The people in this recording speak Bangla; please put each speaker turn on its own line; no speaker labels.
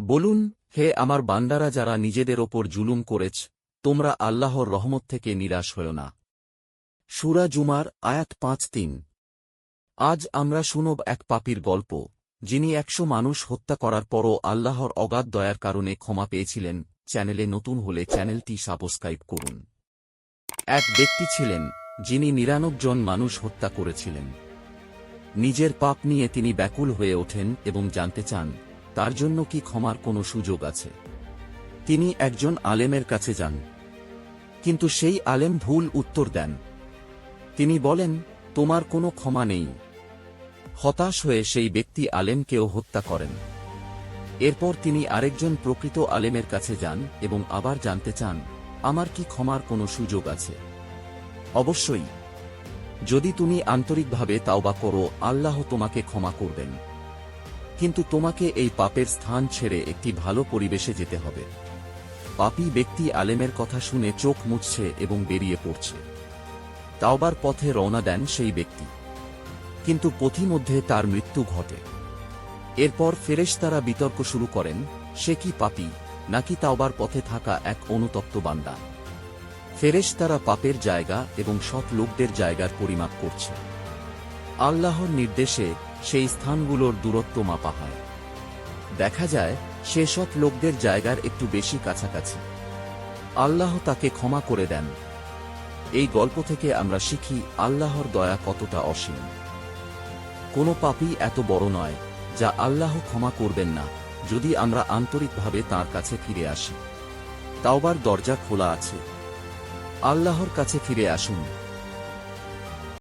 বলুন, হে আমার বান্দারা যারা নিজেদের ওপর জুলুম করেছ, তোমরা আল্লাহর রহমত থেকে নিরাশ হও না। সুরা জুমার আয়াত পাঁচ তিন। আজ আমরা শুনব এক পাপীর গল্প, যিনি একশো মানুষ হত্যা করার পরও আল্লাহর অগাধ দয়ার কারণে ক্ষমা পেয়েছিলেন। চ্যানেলে নতুন হলে চ্যানেলটি সাবস্ক্রাইব করুন। এক ব্যক্তি ছিলেন, যিনি নিরানব্বই জন মানুষ হত্যা করেছিলেন। নিজের পাপ নিয়ে তিনি ব্যাকুল হয়ে ওঠেন এবং জানতে চান তার জন্য কি ক্ষমার কোনো সুযোগ আছে? তিনি একজন আলেমের কাছে যান। কিন্তু সেই আলেম ভুল উত্তর দেন। তিনি বলেন, তোমার কোনো ক্ষমা নেই। হতাশ হয়ে সেই ব্যক্তি আলেমকেও হত্যা করেন। এরপর তিনি আরেকজন প্রকৃত আলেমের কাছে যান এবং আবার জানতে চান, আমার কি ক্ষমার কোনো সুযোগ আছে? অবশ্যই। যদি তুমি আন্তরিকভাবে তাওবা করো, আল্লাহ তোমাকে ক্ষমা করবেন। কিন্তু তোমাকে এই পাপের স্থান ছেড়ে একটি ভালো পরিবেশে যেতে হবে। পাপী ব্যক্তি আলেমের কথা শুনে চোখ মুছছে এবং বেরিয়ে পড়ছে। তাওবার পথে রওনা দেন সেই ব্যক্তি। কিন্তু পথিমধ্যে তার মৃত্যু ঘটে। এরপর ফেরেশতারা বিতর্ক শুরু করেন, সে কি পাপী, নাকি তাওবার পথে থাকা এক অনুতপ্ত বান্দা? ফেরেশতারা পাপের জায়গা এবং সৎ লোকদের জায়গার পরিমাপ করছে। আল্লাহর নির্দেশে সেই স্থানগুলোর দূরত্ব মাপা হয়। দেখা যায় সে সৎ লোকদের জায়গার একটু বেশি কাছাকাছি। আল্লাহ তাকে ক্ষমা করে দেন। এই গল্প থেকে আমরা শিখি আল্লাহর দয়া কতটা অসীম। কোনো পাপই এত বড় নয়, যা আল্লাহ ক্ষমা করবেন না, যদি আমরা আন্তরিকভাবে তার কাছে ফিরে আসি। তাওবার দরজা খোলা আছে। আল্লাহর কাছে ফিরে আসুন।